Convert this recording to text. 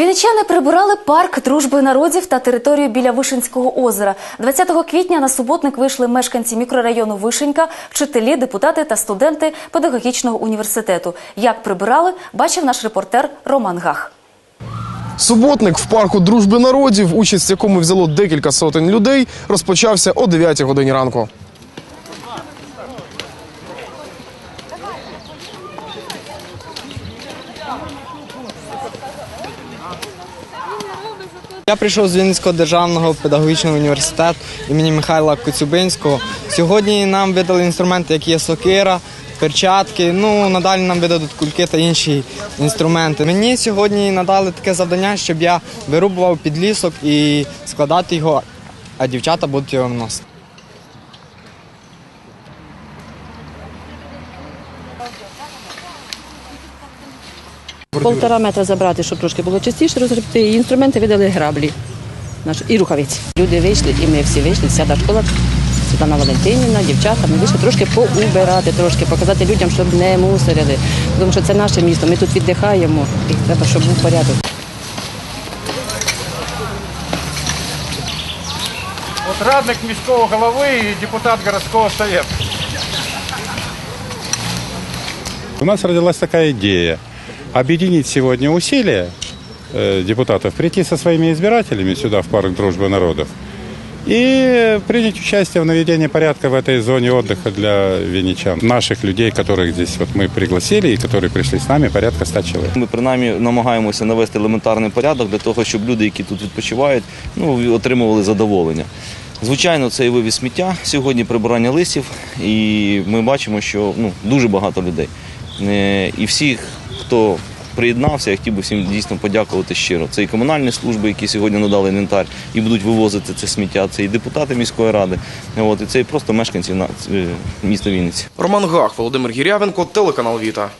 Вінничани прибирали парк дружби народів та територію біля Вишинського озера. 20 квітня на суботник вийшли мешканці мікрорайону Вишенька, вчителі, депутати та студенти педагогічного університету. Як прибирали, бачив наш репортер Роман Гах. Суботник в парку дружби народів, участь в якому взяло декілька сотень людей, розпочався о 9 годині ранку. Я прийшов з Вінницького державного педагогічного університету імені Михайла Коцюбинського. Сьогодні нам видали інструменти, які є сокира, перчатки. Ну надалі нам видадуть кульки та інші інструменти. Мені сьогодні надали таке завдання, щоб я вирубував підлісок і складати його, а дівчата будуть його вносити. Полтора метра забрати, щоб трошки було чистіше розгребти. І інструменти видали граблі і рукавиці. Люди вийшли, і ми всі вийшли, вся та школа, Світлана Валентинівна, дівчата, ми вийшли трошки поубирати, трошки показати людям, щоб не мусорили. Тому що це наше місто, ми тут віддихаємо, і треба, щоб був порядок. От радник міського голови і депутат городського совету. У нас родилась такая идея объединить сегодня усилия э, депутатов, прийти со своими избирателями сюда, в парк Дружбы народов, и принять участие в наведении порядка в этой зоне отдыха для венечан. Наших людей, которых здесь вот мы пригласили и которые пришли с нами, порядка 100 человек. Ми принаймні намагаємося навести елементарний порядок для того, щоб люди, які тут відпочивають, ну, отримували задоволення. Звичайно, це і вивіз сміття сьогодні, прибирання листів, і ми бачимо, що ну, дуже багато людей. Е, І всіх, хто приєднався, я хотів би всім дійсно подякувати щиро. Це і комунальні служби, які сьогодні надали інвентар і будуть вивозити це сміття, це і депутати міської ради, от, і це і просто мешканці е, міста Вінниці. Роман Гах, Володимир Гірявенко, телеканал Віта.